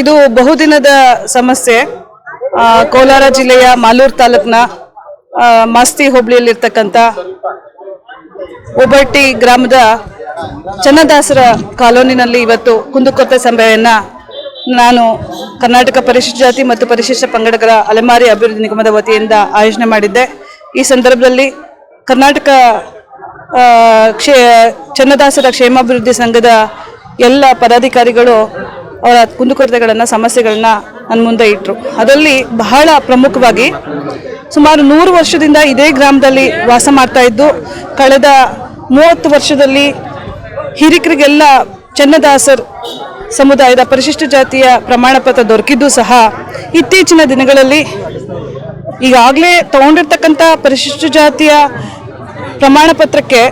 ಇದು ಬಹುದಿನದ ಸಮಸ್ಯೆ. ಕೋಲಾರ ಜಿಲ್ಲೆಯ ಮಾಲೂರು ತಾಲೂಕ್ನ ಮಾಸ್ತಿ ಹೋಬಳಿಯಲ್ಲಿರ್ತಕ್ಕಂಥ ಒಬಟ್ಟಿ ಗ್ರಾಮದ ಚನ್ನದಾಸರ ಕಾಲೋನಿನಲ್ಲಿ ಇವತ್ತು ಕುಂದುಕೊರತೆ ಸಭೆಯನ್ನು ನಾನು ಕರ್ನಾಟಕ ಪರಿಶಿಷ್ಟ ಜಾತಿ ಮತ್ತು ಪರಿಶಿಷ್ಟ ಪಂಗಡಗಳ ಅಲೆಮಾರಿ ಅಭಿವೃದ್ಧಿ ನಿಗಮದ ವತಿಯಿಂದ ಆಯೋಜನೆ ಮಾಡಿದ್ದೆ. ಈ ಸಂದರ್ಭದಲ್ಲಿ ಕರ್ನಾಟಕ ಕ್ಷೇ, ಚನ್ನದಾಸರ ಕ್ಷೇಮಾಭಿವೃದ್ಧಿ ಸಂಘದ ಎಲ್ಲ ಪದಾಧಿಕಾರಿಗಳು ಅವರ ಕುಂದುಕೊರತೆಗಳನ್ನು, ಸಮಸ್ಯೆಗಳನ್ನ ನನ್ನ ಮುಂದೆ ಇಟ್ಟರು ಅದರಲ್ಲಿ ಬಹಳ ಪ್ರಮುಖವಾಗಿ ಸುಮಾರು ನೂರು ವರ್ಷದಿಂದ ಇದೇ ಗ್ರಾಮದಲ್ಲಿ ವಾಸ ಮಾಡ್ತಾ ಇದ್ದು, ಕಳೆದ ಮೂವತ್ತು ವರ್ಷದಲ್ಲಿ ಹಿರಿಕರಿಗೆಲ್ಲ ಚನ್ನದಾಸರ್ ಸಮುದಾಯದ ಪರಿಶಿಷ್ಟ ಜಾತಿಯ ಪ್ರಮಾಣ ಪತ್ರ ದೊರಕಿದ್ದು ಸಹ ಇತ್ತೀಚಿನ ದಿನಗಳಲ್ಲಿ ಈಗಾಗಲೇ ತಗೊಂಡಿರ್ತಕ್ಕಂಥ ಪರಿಶಿಷ್ಟ ಜಾತಿಯ ಪ್ರಮಾಣ ಪತ್ರಕ್ಕೆ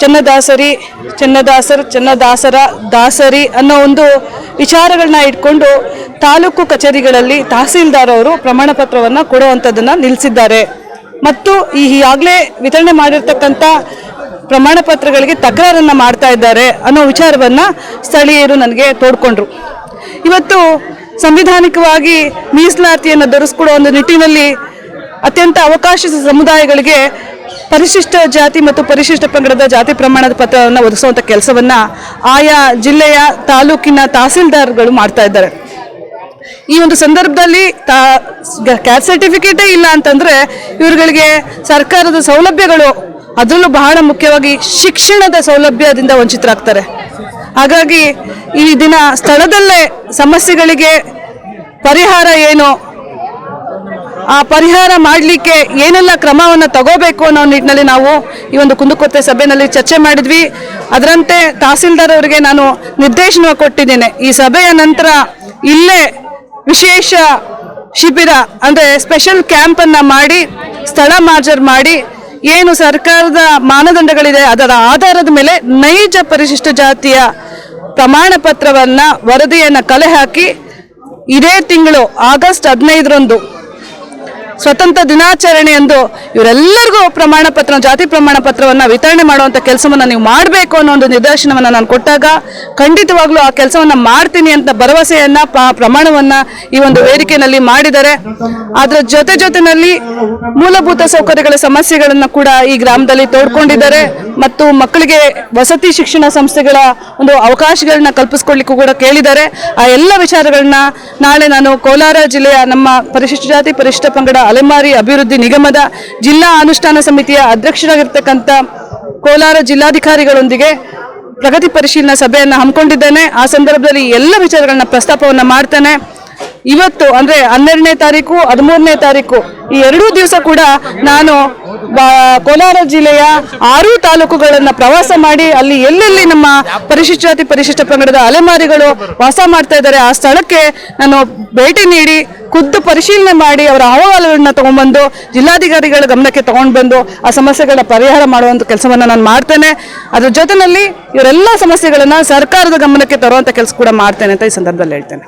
ಚನ್ನದಾಸರಿ, ಚನ್ನದಾಸರ್, ಚನ್ನದಾಸರ, ದಾಸರಿ ಅನ್ನೋ ಒಂದು ವಿಚಾರಗಳನ್ನ ಇಟ್ಕೊಂಡು ತಾಲೂಕು ಕಚೇರಿಗಳಲ್ಲಿ ತಹಸೀಲ್ದಾರ್ ಅವರು ಪ್ರಮಾಣ ಪತ್ರವನ್ನು ಕೊಡುವಂಥದ್ದನ್ನ ನಿಲ್ಲಿಸಿದ್ದಾರೆ ಮತ್ತು ಈ ಈಗಾಗಲೇ ವಿತರಣೆ ಮಾಡಿರ್ತಕ್ಕಂಥ ಪ್ರಮಾಣ ಪತ್ರಗಳಿಗೆ ತಕರಾರನ್ನ ಮಾಡ್ತಾ ಇದ್ದಾರೆ ಅನ್ನೋ ವಿಚಾರವನ್ನ ಸ್ಥಳೀಯರು ನನಗೆ ತೋಡ್ಕೊಂಡ್ರು. ಇವತ್ತು ಸಂವಿಧಾನಿಕವಾಗಿ ಮೀಸಲಾತಿಯನ್ನು ಧರಿಸ್ಕೊಡೋ ಒಂದು ನಿಟ್ಟಿನಲ್ಲಿ ಅತ್ಯಂತ ಅವಕಾಶ ಸಮುದಾಯಗಳಿಗೆ ಪರಿಶಿಷ್ಟ ಜಾತಿ ಮತ್ತು ಪರಿಶಿಷ್ಟ ಪಂಗಡದ ಜಾತಿ ಪ್ರಮಾಣದ ಪತ್ರವನ್ನು ಒದಗಿಸುವಂಥ ಕೆಲಸವನ್ನು ಆಯಾ ಜಿಲ್ಲೆಯ ತಾಲೂಕಿನ ತಹಸೀಲ್ದಾರ್ಗಳು ಮಾಡ್ತಾ ಇದ್ದಾರೆ. ಈ ಒಂದು ಸಂದರ್ಭದಲ್ಲಿ ತಾ ಕ್ಯಾಸ್ಟ್ ಸರ್ಟಿಫಿಕೇಟೇ ಇಲ್ಲ ಅಂತಂದ್ರೆ ಇವರುಗಳಿಗೆ ಸರ್ಕಾರದ ಸೌಲಭ್ಯಗಳು ಅದರಲ್ಲೂ ಬಹಳ ಮುಖ್ಯವಾಗಿ ಶಿಕ್ಷಣದ ಸೌಲಭ್ಯದಿಂದ ವಂಚಿತರಾಗ್ತಾರೆ. ಹಾಗಾಗಿ ಈ ದಿನ ಸ್ಥಳದಲ್ಲೇ ಸಮಸ್ಯೆಗಳಿಗೆ ಪರಿಹಾರ ಏನು ಆ ಪರಿಹಾರ ಮಾಡಲಿಕ್ಕೆ ಏನೆಲ್ಲ ಕ್ರಮವನ್ನು ತಗೋಬೇಕು ಅನ್ನೋ ನಿಟ್ಟಿನಲ್ಲಿ ನಾವು ಈ ಒಂದು ಕುಂದುಕೊತ್ತೆ ಸಭೆಯಲ್ಲಿ ಚರ್ಚೆ ಮಾಡಿದ್ವಿ. ಅದರಂತೆ ತಹಸೀಲ್ದಾರ್ ಅವರಿಗೆ ನಾನು ನಿರ್ದೇಶನ ಕೊಟ್ಟಿದ್ದೇನೆ. ಈ ಸಭೆಯ ನಂತರ ಇಲ್ಲೇ ವಿಶೇಷ ಶಿಬಿರ, ಅಂದರೆ ಸ್ಪೆಷಲ್ ಕ್ಯಾಂಪನ್ನು ಮಾಡಿ, ಸ್ಥಳ ಮಾರ್ಜರ್ ಮಾಡಿ, ಏನು ಸರ್ಕಾರದ ಮಾನದಂಡಗಳಿದೆ, ಅದರ ಆಧಾರದ ಮೇಲೆ ನೈಜ ಪರಿಶಿಷ್ಟ ಜಾತಿಯ ಪ್ರಮಾಣ ಪತ್ರವನ್ನು ವರದಿಯನ್ನು ಕಲೆ ಹಾಕಿ, ಇದೇ ತಿಂಗಳು ಆಗಸ್ಟ್ ಹದಿನೈದರಂದು ಸ್ವತಂತ್ರ ದಿನಾಚರಣೆ ಎಂದು ಇವರೆಲ್ಲರಿಗೂ ಪ್ರಮಾಣ ಪತ್ರ, ಜಾತಿ ಪ್ರಮಾಣ ಪತ್ರವನ್ನು ವಿತರಣೆ ಮಾಡುವಂಥ ಕೆಲಸವನ್ನು ನೀವು ಮಾಡಬೇಕು ಅನ್ನೋ ಒಂದು ನಿದರ್ಶನವನ್ನು ನಾನು ಕೊಟ್ಟಾಗ ಖಂಡಿತವಾಗ್ಲೂ ಆ ಕೆಲಸವನ್ನು ಮಾಡ್ತೀನಿ ಅಂತ ಭರವಸೆಯನ್ನ ಪ್ರಮಾಣವನ್ನ ಈ ಒಂದು ವೇದಿಕೆಯಲ್ಲಿ ಮಾಡಿದ್ದಾರೆ. ಅದರ ಜೊತೆ ಜೊತೆನಲ್ಲಿ ಮೂಲಭೂತ ಸೌಕರ್ಯಗಳ ಸಮಸ್ಯೆಗಳನ್ನು ಕೂಡ ಈ ಗ್ರಾಮದಲ್ಲಿ ತೋಡ್ಕೊಂಡಿದ್ದಾರೆ ಮತ್ತು ಮಕ್ಕಳಿಗೆ ವಸತಿ ಶಿಕ್ಷಣ ಸಂಸ್ಥೆಗಳ ಒಂದು ಅವಕಾಶಗಳನ್ನ ಕಲ್ಪಿಸ್ಕೊಳ್ಲಿಕ್ಕೂ ಕೂಡ ಕೇಳಿದ್ದಾರೆ. ಆ ಎಲ್ಲ ವಿಚಾರಗಳನ್ನ ನಾಳೆ ನಾನು ಕೋಲಾರ ಜಿಲ್ಲೆಯ ನಮ್ಮ ಪರಿಶಿಷ್ಟ ಜಾತಿ ಪರಿಶಿಷ್ಟ ಪಂಗಡ ಅಲೆಮಾರಿ ಅಭಿವೃದ್ಧಿ ನಿಗಮದ ಜಿಲ್ಲಾ ಅನುಷ್ಠಾನ ಸಮಿತಿಯ ಅಧ್ಯಕ್ಷರಾಗಿರ್ತಕ್ಕಂಥ ಕೋಲಾರ ಜಿಲ್ಲಾಧಿಕಾರಿಗಳೊಂದಿಗೆ ಪ್ರಗತಿ ಪರಿಶೀಲನಾ ಸಭೆಯನ್ನು ಹಮ್ಮಿಕೊಂಡಿದ್ದೇನೆ. ಆ ಸಂದರ್ಭದಲ್ಲಿ ಎಲ್ಲ ವಿಚಾರಗಳನ್ನ ಪ್ರಸ್ತಾಪವನ್ನು ಮಾಡ್ತೇನೆ. ಇವತ್ತು ಅಂದ್ರೆ ಹನ್ನೆರಡನೇ ತಾರೀಕು, ಹದಿಮೂರನೇ ತಾರೀಕು, ಈ ಎರಡೂ ದಿವಸ ಕೂಡ ನಾನು ಕೋಲಾರ ಜಿಲ್ಲೆಯ ಆರು ತಾಲೂಕುಗಳನ್ನ ಪ್ರವಾಸ ಮಾಡಿ ಅಲ್ಲಿ ಎಲ್ಲೆಲ್ಲಿ ನಮ್ಮ ಪರಿಶಿಷ್ಟ ಜಾತಿ ಪರಿಶಿಷ್ಟ ಪಂಗಡದ ಅಲೆಮಾರಿಗಳು ವಾಸ ಮಾಡ್ತಾ ಇದ್ದಾರೆ, ಆ ಸ್ಥಳಕ್ಕೆ ನಾನು ಭೇಟಿ ನೀಡಿ ಖುದ್ದು ಪರಿಶೀಲನೆ ಮಾಡಿ ಅವರ ಅಹವಾಲುಗಳನ್ನ ತಗೊಂಡ್ಬಂದು, ಜಿಲ್ಲಾಧಿಕಾರಿಗಳ ಗಮನಕ್ಕೆ ತಗೊಂಡು ಬಂದು ಆ ಸಮಸ್ಯೆಗಳ ಪರಿಹಾರ ಮಾಡುವಂಥ ಕೆಲಸವನ್ನು ನಾನು ಮಾಡ್ತೇನೆ. ಅದ್ರ ಜೊತೆಯಲ್ಲಿ ಇವರೆಲ್ಲ ಸಮಸ್ಯೆಗಳನ್ನ ಸರ್ಕಾರದ ಗಮನಕ್ಕೆ ತರುವಂಥ ಕೆಲಸ ಕೂಡ ಮಾಡ್ತೇನೆ ಅಂತ ಈ ಸಂದರ್ಭದಲ್ಲಿ ಹೇಳ್ತೇನೆ.